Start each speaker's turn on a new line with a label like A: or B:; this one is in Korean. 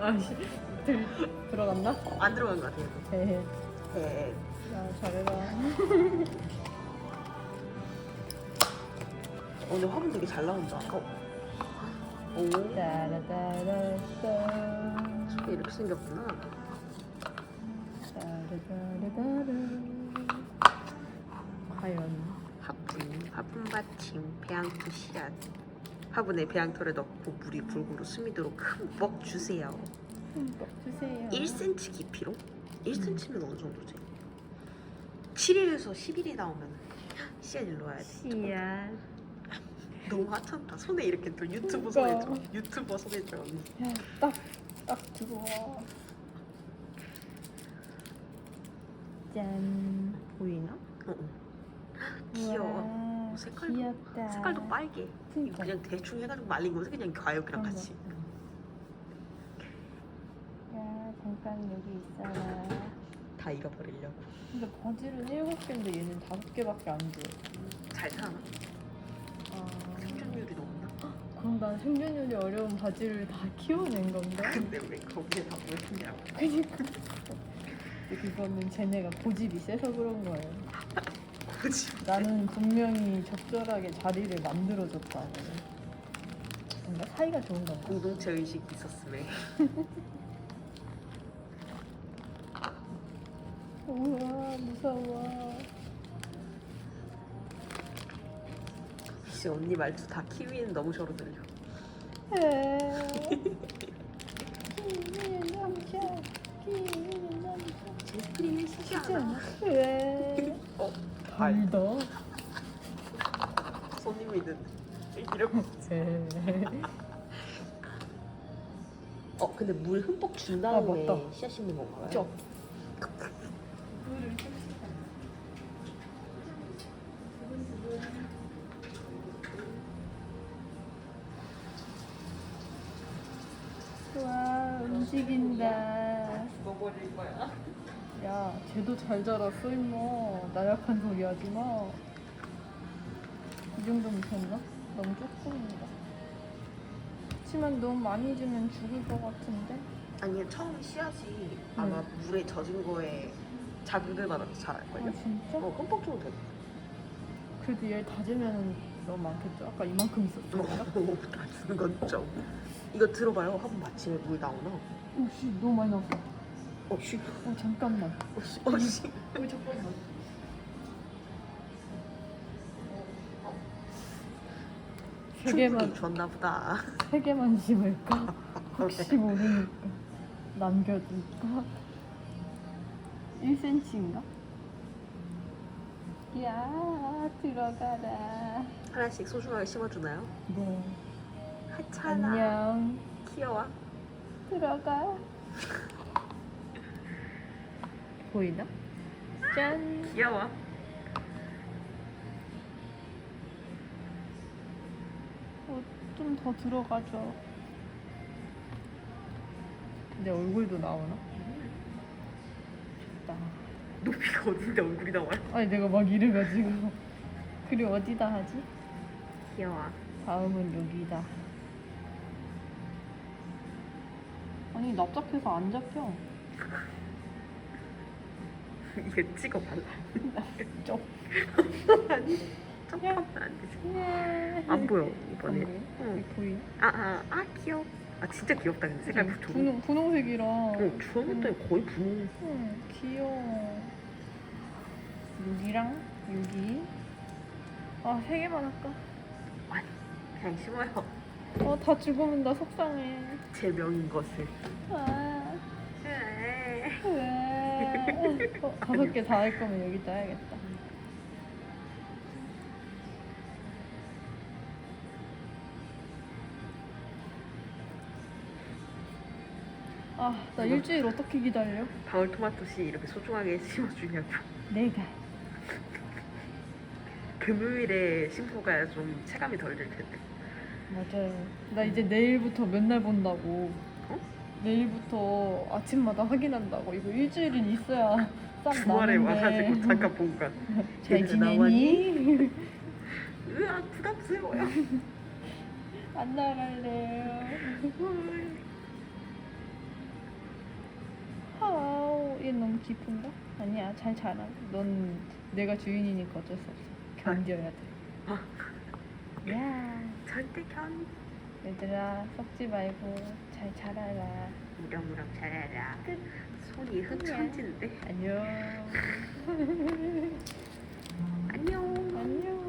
A: 아씨 들 들어갔나?
B: 안 들어간 것 같아요.
A: 헤헤.
B: 네.
A: 야 잘해라.
B: 어, 근데 화분 되게 잘 나온다. 어. 오.
A: 따라따라따.
B: 저게 이렇게 생겼구나.
A: 따라따라따라. 과연
B: 화분, 화분 받침, 배양토 씨앗. 화분에 배양토를 넣고 물이 골고루 스미도록 흠뻑 주세요.
A: 흠뻑 주세요.
B: 1cm 깊이로? 1cm면 어느 정도지? 7일에서 10일이 나오면 씨앗을 넣어야 돼.
A: 씨앗.
B: 너무 하찮다. 손에 이렇게 또 유튜브
A: 그러니까.
B: 손에 줘. 유튜버 손에 줘.
A: 야딱딱 들어와. 짠 보이나?
B: 어, 어. 귀여워. 색깔도-
A: 귀엽다.
B: 색깔도 빨개.
A: 그러니까.
B: 그냥 대충 해가지고 말린 거서 그냥 과육이랑
A: 그런
B: 같이.
A: 거. 야 잠깐 여기 있어라.
B: 다 잃어버리려고.
A: 근데 바지는 일곱 개인데 얘는 다섯 개밖에 안 돼.
B: 잘 사나?
A: 아
B: 생존율이 높나?
A: 그럼 난 생존율이 어려운 바지를 다 키워낸 건가?
B: 근데 왜 거기에 다 모였냐고.
A: 그니까. 그거는 쟤네가 고집이 세서 그런 거예요.
B: 그지?
A: 나는 분명히 적절하게 자리를 만들어줬다고. 뭔가 사이가 좋은 건가?
B: 공동체 의식이 있었음에.
A: 우와 무서워.
B: 혹시 언니 말투 다 키위는 너무 저로 들려.
A: 넘쳐. 기회는 넘쳐.
B: 제스프리는 쉬지
A: 쉽지
B: 않아.
A: 않 아? 달다.
B: 손님이 있는. 이러고. 어, 근데 물 흠뻑 준 다음에
A: 아, 맞다.
B: 씨앗 심는 건가요?
A: 쩍. 와 움직인다.
B: 죽어버릴 거야.
A: 야, 쟤도 잘 자랐어 임마. 나약한 소리 하지 마. 이 정도면 됐나? 너무 조금인가? 그렇지만 너무 많이 주면 죽을 것 같은데?
B: 아니 처음 씨앗이 아마 물에 젖은 거에 자극을 받아서 자랄걸요?
A: 아 진짜?
B: 어, 흠뻑 줘도 돼.
A: 그래도 얘 다지면 너무 많겠죠? 아까 이만큼 있었어.
B: 어, 다 주는 건 좀. 이거 들어봐요. 화분 마침에 물 나오나?
A: 오씨 너무 많이 나왔어.
B: 어, 씨.
A: 어 잠깐만.
B: 어, 씨. 어, 씨.
A: 어 잠깐만. 세 개만
B: 충분히 줬나 보다.
A: 세 개만 심을까? 혹시 모르니까 남겨둘까? 1cm인가? 야 들어가라.
B: 하나씩 소중하게 심어주나요?
A: 네.
B: 하찮아.
A: 안녕.
B: 귀여워.
A: 들어가. 보이나? 짠.
B: 귀여워.
A: 어, 좀 더 들어가죠. 내 얼굴도 나오나? 좋다.
B: 높이가 어딘데 얼굴이 나와요?
A: 아니 내가 막 이래가지고. 그리고 어디다 하지?
B: 귀여워.
A: 다음은 여기다. 아니 납작해서 안 잡혀.
B: 이게 찍어 발라.
A: 쪽.
B: 아니, 점프하면 안 되지. 안 보여, 이번에.
A: 안
B: 응.
A: 보이?
B: 아, 아, 아, 귀여워. 아, 진짜 귀엽다. 근데 색깔 좋은.
A: 분홍 분홍색이랑.
B: 어, 주황 때 거의 분홍.
A: 응, 귀여워. 여기랑 여기. 아, 세 개만 할까?
B: 그냥 심어요.
A: 어, 다 죽으면 나 속상해.
B: 제 명인 것을.
A: 아,
B: 네.
A: 다섯 개 다 할 거면 여기다 해야겠다. 아, 나
B: 이거-
A: 일주일 어떻게 기다려?
B: 방울 토마토씨 이렇게 소중하게 심어주냐고.
A: 내가.
B: 금요일에 심포가 좀 체감이 덜 될 텐데.
A: 맞아요. 나 이제 내일부터 맨날 본다고.
B: 어?
A: 내일부터 아침마다 확인한다고. 이거 일주일은 있어야 싹
B: 주말에. 와가지고 잠깐 본가.
A: 잘
B: 나왔니?
A: 지내니?
B: 으아 부담스러워요.
A: 안 나갈래요. 이게 너무 깊은가? 아니야 잘 자라. 넌 내가 주인이니까 어쩔 수 없어. 견뎌야 돼. 야
B: 절대 견
A: 얘들아 썩지 말고 잘 자라라.
B: 무럭무럭 자라라. 손이 흑천지인데. 안녕. 안녕.
A: 안녕.